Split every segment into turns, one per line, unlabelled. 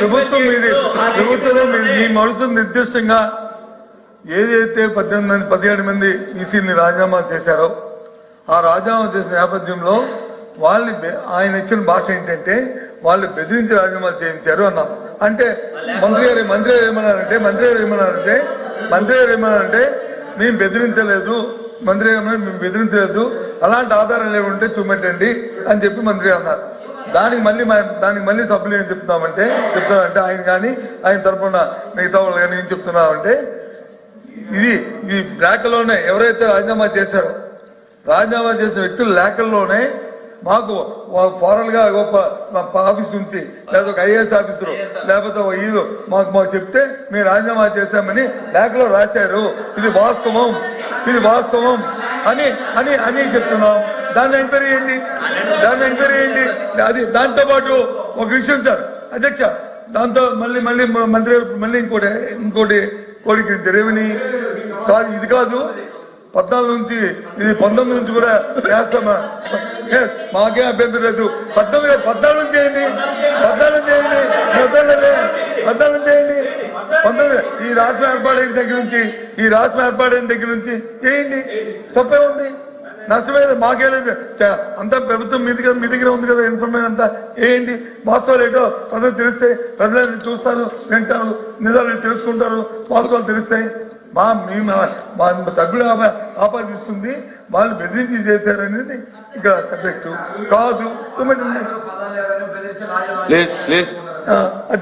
ప్రభుత్వం మీది ప్రభుత్వంలో మీ- మేము అడుగుతుంది నిర్దిష్టంగా ఏదైతే పద్దెనిమిది మంది పదిహేడు మంది ఈసీని రాజీనామా చేశారో ఆ రాజీనామా చేసిన నేపథ్యంలో వాళ్ళని ఆయన ఇచ్చిన భాష ఏంటంటే వాళ్ళు బెదిరించి రాజీనామా చేయించారు అన్నాం. అంటే మంత్రి గారు మంత్రి గారు ఏమన్నారంటే మంత్రి గారు ఏమన్నారంటే మంత్రి గారు ఏమన్నారంటే మేము బెదిరించలేదు మంత్రి గారు మేము బెదిరించలేదు అలాంటి ఆధారాలు లేవుంటే చూపెట్టండి అని చెప్పి మంత్రి అన్నారు. దానికి మళ్ళీ మా- దానికి మళ్ళీ సభ్యులు ఏం చెప్తున్నామంటే చెప్తున్నామంటే ఆయన కానీ ఆయన తరపున మిగతా వాళ్ళు కానీ ఏం చెప్తున్నామంటే ఇది ఈ లేఖలోనే ఎవరైతే రాజీనామా చేశారో రాజీనామా చేసిన వ్యక్తులు లేఖల్లోనే మాకు ఫారల్గా గొప్ప ఆఫీస్ నుంచి లేదా ఒక ఐఏఎస్ ఆఫీసరు లేకపోతే ఒక ఈరు మాకు మాకు చెప్తే మేము రాజీనామా చేశామని లేఖలో రాశారు. ఇది వాస్తవం. ఇది వాస్తవం. అని అని అని చెప్తున్నాం. దాన్ని ఎంక్వైరీ చేయండి. దాన్ని ఎంక్వైరీ చేయండి. అది దాంతో పాటు ఒక విషయం సార్. అధ్యక్ష దాంతో మళ్ళీ మళ్ళీ మంత్రి మళ్ళీ ఇంకోటి ఇంకోటి కోడికి తెలియని కాదు ఇది కాదు. పద్నాలుగు నుంచి ఇది పంతొమ్మిది నుంచి కూడా చేస్తామా? మాకే అభ్యంతరం లేదు. పద్నాలుగు పద్నాలుగు నుంచి ఏంటి పద్నాలుగు చేయండి వద్దలేదే. పద్నాలుగు చేయండి పంతొమ్మిది ఈ రాష్ట్రం ఏర్పాటైన దగ్గర నుంచి ఈ రాష్ట్రం ఏర్పాటైన దగ్గర నుంచి చేయండి తప్పే ఉంది. నష్టమేది మాకే లేదు. అంతా ప్రభుత్వం మీ దగ్గర మీ దగ్గర ఉంది కదా ఇన్ఫర్మేషన్ అంతా. ఏంటి? వాస్తవాలు ఏంటో ప్రజలు తెలిస్తే ప్రజలు చూస్తారు వింటారు నిజాలు తెలుసుకుంటారు వాస్తవాలు తెలుస్తాయి. మా మీ మా- ఆప- ఆపాదిస్తుంది. వాళ్ళు బెదిరించి చేశారనేది ఇక్కడ సబ్జెక్టు. కాదు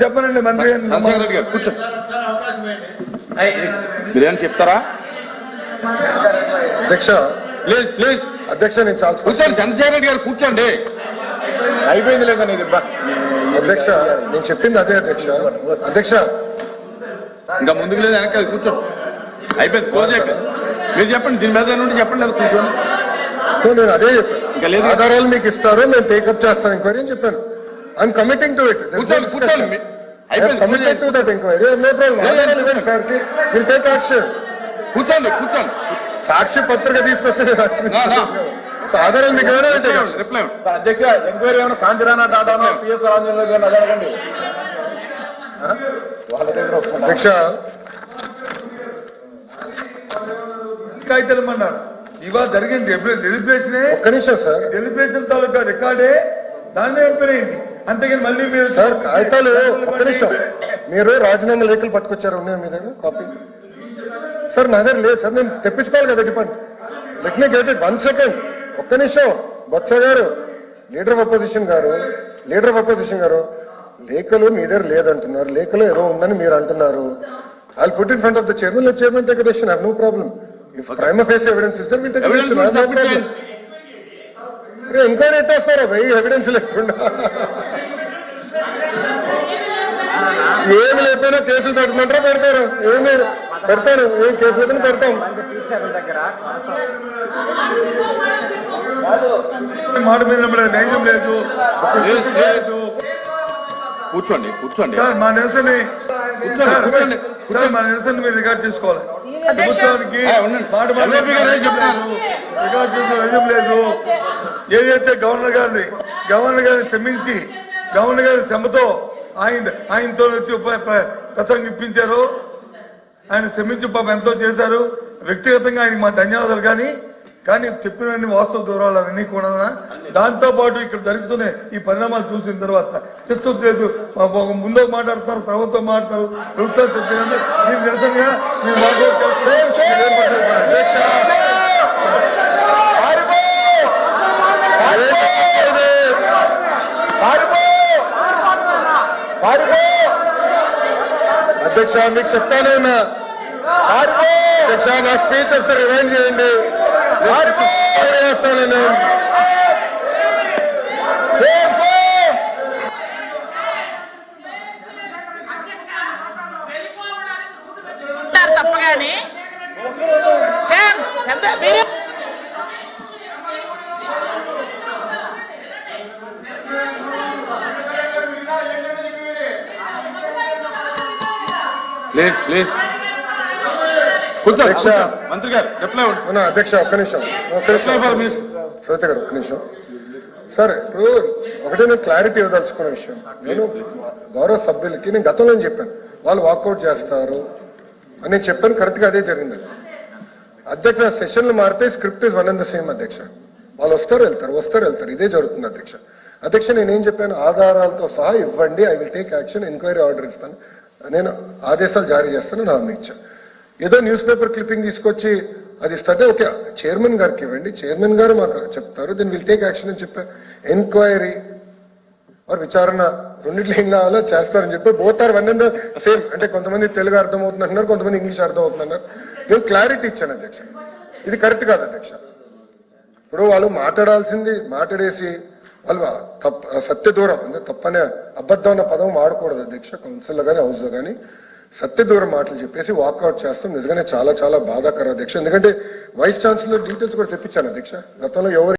చెప్పనండి మంత్రి
గారు కూర్చో మీరేమైనా చెప్తారా?
అధ్యక్ష
ప్లీజ్ ప్లీజ్.
అధ్యక్ష నేను చాలా
కూర్చోండి చంద్రశేఖర్ రెడ్డి గారు కూర్చోండి.
అయిపోయింది లేదా నీది అధ్యక్ష నేను చెప్పింది అదే అధ్యక్ష. అధ్యక్ష.
ఇంకా ముందుకు లేదు వెనకాల కూర్చోండి అయిపోయింది క్లోజ్ అయిపోయింది మీరు చెప్పండి దీని మీద నుండి చెప్పండి అది కూర్చోండి.
నేను అదే
ఇంకా లేదు.
చెప్పాను ఆధారాలు మీకు ఇస్తారు మేము టేకప్ చేస్తాను ఎంక్వైరీ అని చెప్పాను. ఐఎమ్ కమిటింగ్ టు ఇట్
కూర్చోండి కూర్చోండి.
Committed to. That enquiry no problem సార్కి విల్ టేక్ యాక్షన్
కూర్చోండి కూర్చోండి
సాక్షి పత్రిక తీసుకొస్తే రాసి-
నా, నా.
సో ఆధారాలు మీకు.
రిప్లై
అధ్యక్ష ఎంక్వైరీ ఏమైనా కాంతిరానా టాటానో పిఎస్ రాజేంద్ర గారిని అడగండి
అధ్యక్ష
కాగితాలు ఇవాళ జరిగిన డెలిబ్రేషనే
ఒక్క నిమిషం సార్
డెలిబ్రేషన్ తాలూకా రికార్డే దాన్ని ఎంక్వైరీ చేయండి అంతేగాని మళ్ళీ మీరు
సార్ కాగితాలు ఒక్క నిమిషం. మీరు రాజీనామా లేఖలు పట్టుకొచ్చారు ఉన్నాయా మీ దగ్గర? కాపీ? సార్ నా దగ్గర లేదు. సార్ నేను తెప్పించుకోవాలి కదా department. Let me get it one second. ఒక్క నిమిషం. బొత్స గారు లీడర్ ఆఫ్ అపోజిషన్ గారు లీడర్ ఆఫ్ అపోజిషన్ గారు లేఖలు మీ దగ్గర లేదంటున్నారు. లేఖలు ఏదో ఉందని మీరు అంటున్నారు. I put in front of the chairman let chairman take decision have no problem if prima facie evidence is will take
Evidence
decision
will submit చేయండి.
ఎంక్వైరీ ఎట్టేస్తారా ఎవిడెన్స్ లేకుండా? ఏమి లేకపోయినా కేసులు పెట్టమంటారా పెడతారు? ఏమి పెడతారు ఏం కేసులు అయితే పెడతాం.
మాట మీద నైజం లేదు.
కూర్చోండి కూర్చోండి.
సార్ మా నిరసన
కూర్చోండి, కూర్చోండి.
సార్ మా నిరసన మీరు రికార్డ్ చేసుకోవాలి. ప్రభుత్వానికి. మాట
చెప్తున్నారు?
రికార్డ్ చేసుకో నైజం లేదు. ఏదైతే గవర్నర్ గారిని గవర్నర్ గారిని శ్రమించి గవర్నర్ గారి శ్రమతో ఆయన ఆయనతో వచ్చి ప్రసంగిప్పించారు ఆయన శ్రమించి పాపం ఎంతో చేశారు. వ్యక్తిగతంగా ఆయనకి మా ధన్యవాదాలు కానీ కానీ చెప్పినన్ని వాస్తవ దూరాలు అవన్నీ కూడా దాంతో పాటు ఇక్కడ జరుగుతున్న ఈ పరిణామాలు చూసిన తర్వాత చిత్తశుద్ధి లేదు. ఒక ముందు మాట్లాడుతున్నారు తర్వాత మాట్లాడతారు ప్రభుత్వం చెప్తే నిరసనగా
అధ్యక్ష అధ్యక్ష మీకు చెప్తానే అధ్యక్ష నా స్పీచ్ ఒకసారి రిమైండ్ చేయండి. చేస్తాను నేను?
ఉంటారు తప్ప కానీ శ్యామ్, శబ్ద మీరు
ప్లీజ్ ప్లీజ్ కూర్చోండి
అధ్యక్ష.
కూర్చోండి. మంత్రి గారు రిప్లై
అవునా అధ్యక్ష ఒక్క నిమిషం. ఒక్క
రిప్లై ఫర్
నిమిషం
మినిస్టర్?
శ్వేత గారు ఒక్క నిమిషం. సార్ ఇప్పుడు ఒకటే నేను క్లారిటీ ఇవ్వదలుచుకున్న విషయం. నేను గౌరవ సభ్యులకి నేను గతంలో చెప్పాను? వాళ్ళు వాకౌట్ చేస్తారు అని నేను చెప్పాను కరెక్ట్గా అదే జరిగింది. అధ్యక్ష సెషన్లు మారితే script is one and the same అధ్యక్ష. వాళ్ళు వస్తారు వెళ్తారు వస్తారు వెళ్తారు. ఇదే జరుగుతుంది అధ్యక్ష. అధ్యక్ష నేనేం చెప్పాను? ఆధారాలతో సహా ఇవ్వండి I will take action enquiry order ఇస్తాను. నేను ఆదేశాలు జారీ చేస్తాను నా హామీ ఇచ్చా. ఏదో న్యూస్ పేపర్ క్లిప్పింగ్ తీసుకొచ్చి అది ఇస్తే ఓకే చైర్మన్ గారికి ఇవ్వండి. చైర్మన్ గారు మాకు చెప్తారు దీన్ని విల్ టేక్ యాక్షన్ అని చెప్పా. ఎంక్వైరీ. వారు విచారణ రెండిట్లో ఏం కావాలో చేస్తారని చెప్పి both are one and same అంటే కొంతమంది తెలుగు అర్థం అవుతుంది అంటున్నారు కొంతమంది ఇంగ్లీష్ అర్థం అవుతుంది అన్నారు నేను క్లారిటీ ఇచ్చాను అధ్యక్ష. ఇది కరెక్ట్ కాదు అధ్యక్ష. ఇప్పుడు వాళ్ళు మాట్లాడాల్సింది మాట్లాడేసి వాళ్ళు తప్ప సత్య దూరం అంటే తప్పనే అబద్ధం అన్న పదం వాడకూడదు. అధ్యక్ష కౌన్సిల్లో కానీ హౌస్లో కానీ సత్య దూరం మాటలు చెప్పేసి వాకౌట్ చేస్తాం. నిజంగానే చాలా చాలా బాధాకర అధ్యక్ష. ఎందుకంటే వైస్ ఛాన్సలర్ డీటెయిల్స్ కూడా తెప్పించాను అధ్యక్ష. గతంలో ఎవరు